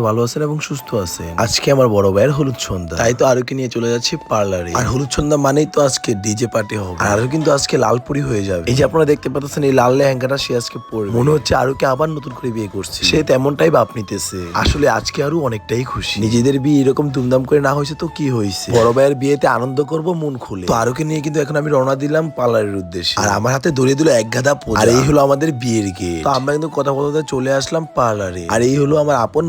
ভালো আছেন এবং সুস্থ আছেন। আজকে আমার বড় ভাইয়ের হলুদ সন্ধ্যা। তাই তো আরোকে নিয়ে চলে যাচ্ছি পার্লারে। আর হলুদ সন্ধ্যা মানেই তো আজকে ডিজে পার্টি হবে। আর কিন্তু আজকে লাল লালপুরি হয়ে যাবে। এই যে আপনারা দেখতে পাচ্ছেন, এই লাল লেহেঙ্গাটা সে আজকে পরবে। মনে হচ্ছে আরোকে আবার নতুন করে বিয়ে করছে। সে তেমনটাই বাপ নিতেছে। আসলে আজকে আরও অনেকটাই খুশি। নিজেদের বিয়ে এরকম ধুমধাম করে না হয়েছে তো কি হয়েছে? বড় ভাইয়ের বিয়েতে আনন্দ করব, মন খুলে। তো আরোকে নিয়ে কিন্তু এখন আমি রওনা দিলাম পার্লারের উদ্দেশ্যে। আর আমার হাতে দড়িয়ে দিল এক গাদা। আর এই হলো আমাদের বিয়ের গেট। তো আমরা কিন্তু কথা বলতে চলে আসলাম পার্লারে। আর এই হলো আমার আপন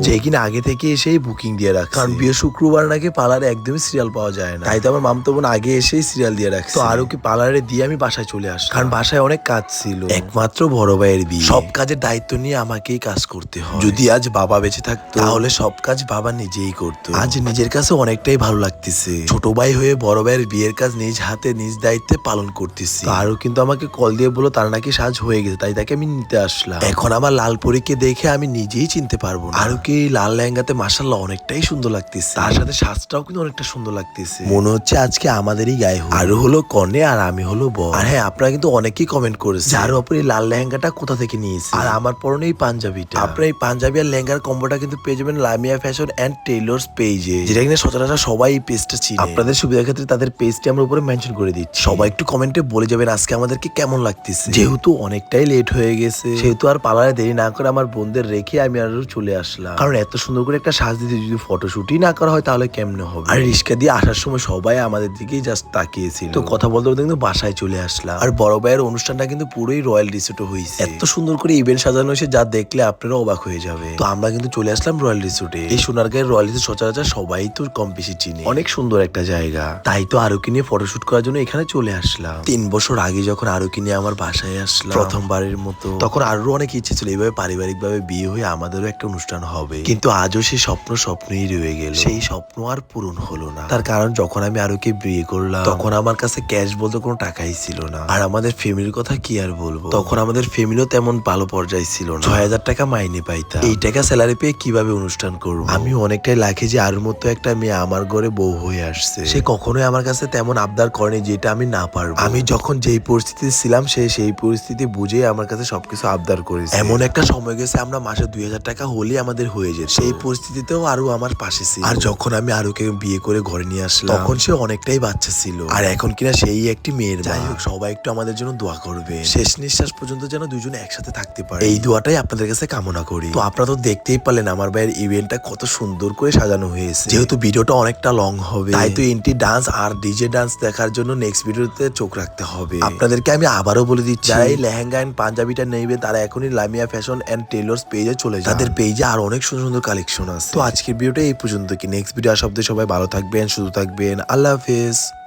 যে কিনা আগে থেকে এসেই বুকিং দিয়ে রাখছে। কারণ বিয়ে শুক্রবার নাকি পার্লারে একদমই সিরিয়াল পাওয়া যায় না। তাই তো আমার মামতবু আগে এসেই সিরিয়াল দিয়ে রাখছে। তো আরও কি পার্লারে দিয়ে আমি বাসায় চলে আসলাম? কারণ বাসায় অনেক কাজ ছিল। একমাত্র বড় ভাইয়ের বিয়ে। সব কাজের দায়িত্ব নিয়ে আমাকেই কাজ করতে হয়। যদি আজ বাবা বেঁচে থাকতো তাহলে সব কাজ বাবা নিজেই করতো। আজ নিজের কাছে অনেকটাই ভালো লাগতেছে। ছোট ভাই হয়ে বড় ভাইয়ের বিয়ের কাজ নিজ হাতে নিজ দায়িত্বে পালন করতেছি। আরও কিন্তু আমাকে কল দিয়ে বলো তার নাকি সাজ হয়ে গেছে তাই তাকে আমি নিতে আসলাম। এখন আমার লাল পরীকে দেখে আমি নিজেই চিনতে পারব না। আরও কি এই লাল লেহেঙ্গাতে মাসাল্লাহ অনেকটাই সুন্দর লাগতেছে। তার সাথে সাজটাও কিন্তু অনেকটা সুন্দর লাগতেছে। মনে হচ্ছে আজকে আমাদেরই গায়ে। আরও হলো কনে আর আমি হলো বর। আর হ্যাঁ আপনারা কিন্তু অনেকেই কমেন্ট করেছে। যার উপর এই লাল লেহেঙ্গাটা কোথা থেকে নিয়েছে? আর আমার পরনে এই পাঞ্জাবিটা। আপনার এই পাঞ্জাবি আর লেহেঙ্গার কম্বোটা কিন্তু পেয়ে যাবেন লামিয়া ফ্যাশন এন্ড টেইলর্স পেজে যেটা কিনা সচরাচর সবাই এই পেজটা চিনে। আপনাদের সুবিধার ক্ষেত্রে তাদের পেজটি আমরা উপরে মেনশন করে দিচ্ছি। সবাই একটু কমেন্টে বলে যাবেন আজকে আমাদেরকে কেমন লাগতেছে। যেহেতু অনেকটাই লেট হয়ে গেছে। সেহেতু আর পার্লারে দেরি না করে আমার বোনদের রেখে আমি আরও চলে আসলাম। কারণ এত সুন্দর করে একটা সাজ দিতে যদি ফটো ফটোশুটই না করা হয় তাহলে কেমনে হবে? আর রিস্কা দিয়ে আসার সময় সবাই আমাদের দিকেই জাস্ট তাকিয়েছিল। তো কথা বলতে বলতে কিন্তু বাসায় চলে আসলাম। আর বড় ভাইয়ের অনুষ্ঠানটা কিন্তু পুরোই রয়্যাল রিসোর্টে হয়েছে। এত সুন্দর করে ইভেন্ট সাজানো হয়েছে যা দেখলে আপনারা অবাক হয়ে যাবে। তো আমরা কিন্তু চলে আসলাম রয়্যাল রিসোর্টে এই সোনারগাঁয়ের রয়্যাল রিসোর্ট সচরাচর সবাই তো কম বেশি চিনে। অনেক সুন্দর একটা জায়গা। তাই তো আরোকে নিয়ে ফটোশুট করার জন্য এখানে চলে আসলাম। তিন বছর আগে যখন আরোকে নিয়ে আমার বাসায় আসলাম প্রথমবারের মতো। তখন আরও অনেক ইচ্ছে ছিল এইভাবে পারিবারিক ভাবে বিয়ে হয়ে আমাদেরও একটা অনুষ্ঠান হবে। কিন্তু আজও সেই স্বপ্ন স্বপ্নই রয়ে গেল। সেই স্বপ্ন আর পূরণ হলো না। তার কারণ যখন আমি আরোকে বিয়ে করলাম তখন আমার কাছে ক্যাশ বলতে কোনো টাকাই ছিল না। আর আমাদের ফ্যামিলির কথা কি আর বলব? তখন আমাদের ফ্যামিলিও তেমন ভালো পর্যায়ে ছিল না। ছয় হাজার টাকা মাইনে পাইতাম। এই টাকা স্যালারি পেয়ে কীভাবে অনুষ্ঠান করব? আমি অনেকটাই লাখে যে আর মতো একটা মেয়ে আমার ঘরে বউ হয়ে আসছে। সে কখনোই আমার কাছে তেমন আবদার করেনি যেটা আমি না পারব। আমি যখন যেই পরিস্থিতি ছিলাম সে সেই পরিস্থিতি বুঝে আমার কাছে সবকিছু আবদার করেছে। এমন একটা সময় গেছে আমরা মাসে দুই হাজার টাকা হলেই আমাদের হয়ে যেত সেই পরিস্থিতিতেও আরও আমার পাশে ছিল। আর যখন আমি আরোকে বিয়ে করে ঘরে নিয়ে আসলাম তখন সে অনেকটাই বাচ্চা ছিল। আর এখন কিনা সেই একটি মেয়ের যাই হোক সবাই একটু আমাদের জন্য দোয়া করবে। শেষ নিঃশ্বাস পর্যন্ত যেন দুজনে একসাথে থাকতে পারে। এই দোয়াটাই আপনাদের কাছে কামনা করি। তো আপনারা তো দেখতেই পারলেন আমার ভাইয়ের ইভেন্টটা কত সুন্দর করে সাজানো হয়েছে। যেহেতু ভিডিওটা অনেকটা লং হবে। তাই তো এন্টি ডান্স আর ডিজে ডান্স দেখার জন্য নেক্সট ভিডিওতে চোখ রাখতে হবে। আপনাদেরকে আমি আবারও বলে দিচ্ছি। যারা এই লেহেঙ্গা এন্ড পাঞ্জাবিটা নেবে তারা এখনই লামিয়া ফ্যাশন এন্ড টেলর্স পেজে চলে যায় তাদের পেজে আর অনেক সুন্দর সুন্দর কালেকশন আছে। তো আজকের ভিডিওটা এই পর্যন্ত কি? নেক্সট ভিডিও আসা সবাই ভালো থাকবেন, সুস্থ থাকবেন। আল্লাহ হাফেজ।